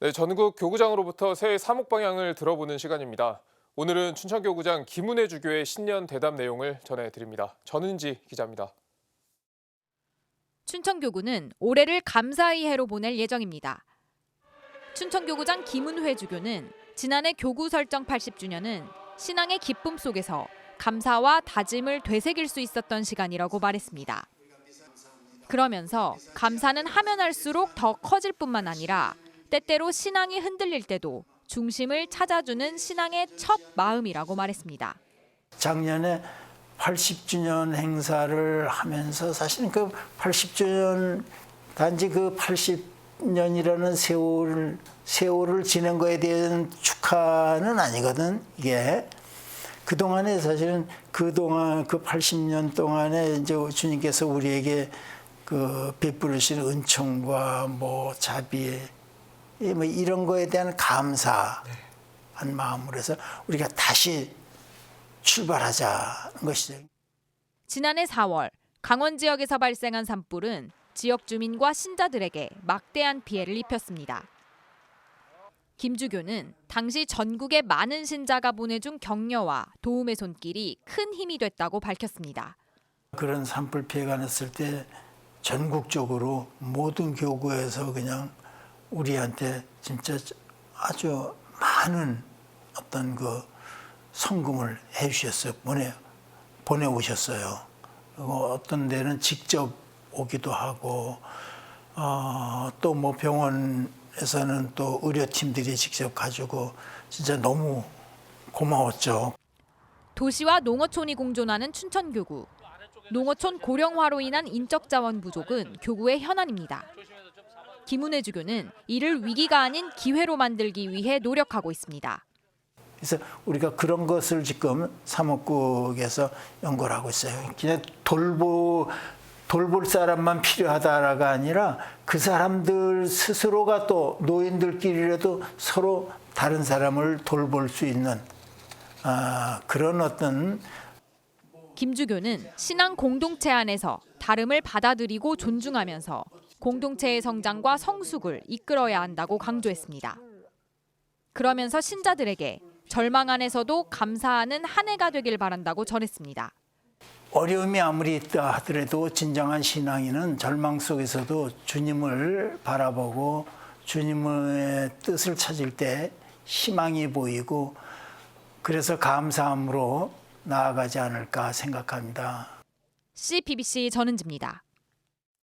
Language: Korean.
네, 전국 교구장으로부터 새해 사목 방향을 들어보는 시간입니다. 오늘은 춘천교구장 김은혜 주교의 신년 대담 내용을 전해드립니다. 전은지 기자입니다. 춘천교구는 올해를 감사의 해로 보낼 예정입니다. 춘천교구장 김은회 주교는 지난해 교구 설정 80주년은 신앙의 기쁨 속에서 감사와 다짐을 되새길 수 있었던 시간이라고 말했습니다. 그러면서 감사는 하면 할수록 더 커질 뿐만 아니라 때때로 신앙이 흔들릴 때도 중심을 찾아주는 신앙의 첫 마음이라고 말했습니다. 작년에 80주년 행사를 하면서 사실은 그 80주년 단지 그 80년이라는 세월을 세월을 지낸 거에 대한 축하는 아니거든 이게 그 동안에 사실은 그 동안 그 80년 동안에 이제 주님께서 우리에게 그 베풀으신 은총과 뭐 자비 뭐 이런 거에 대한 감사한 마음으로 해서 우리가 다시 출발하자는 것이죠. 지난해 4월 강원 지역에서 발생한 산불은 지역 주민과 신자들에게 막대한 피해를 입혔습니다. 김주교는 당시 전국의 많은 신자가 보내준 격려와 도움의 손길이 큰 힘이 됐다고 밝혔습니다. 그런 산불 피해가 났을 때 전국적으로 모든 교구에서 그냥 우리한테 진짜 아주 많은 어떤 그 성금을 해주셨어요. 보내 보내오셨어요. 그리고 어떤 데는 직접 오기도 하고 어, 또 뭐 병원에서는 또 의료팀들이 직접 가지고 진짜 너무 고마웠죠. 도시와 농어촌이 공존하는 춘천교구. 농어촌 고령화로 인한 인적 자원 부족은 교구의 현안입니다. 김은혜 주교는 이를 위기가 아닌 기회로 만들기 위해 노력하고 있습니다. 그래서 우리가 그런 것을 지금 사목국에서 연구를 하고 있어요. 그냥 돌보 돌볼 사람만 필요하다라가 아니라 그 사람들 스스로가 또 노인들끼리라도 서로 다른 사람을 돌볼 수 있는 아, 그런 어떤 김주교는 신앙 공동체 안에서 다름을 받아들이고 존중하면서 공동체의 성장과 성숙을 이끌어야 한다고 강조했습니다. 그러면서 신자들에게 절망 안에서도 감사하는 한 해가 되길 바란다고 전했습니다. 어려움이 아무리 있다 하더라도 진정한 신앙인은 절망 속에서도 주님을 바라보고 주님의 뜻을 찾을 때 희망이 보이고 그래서 감사함으로 나아가지 않을까 생각합니다. CBBC 전은지입니다.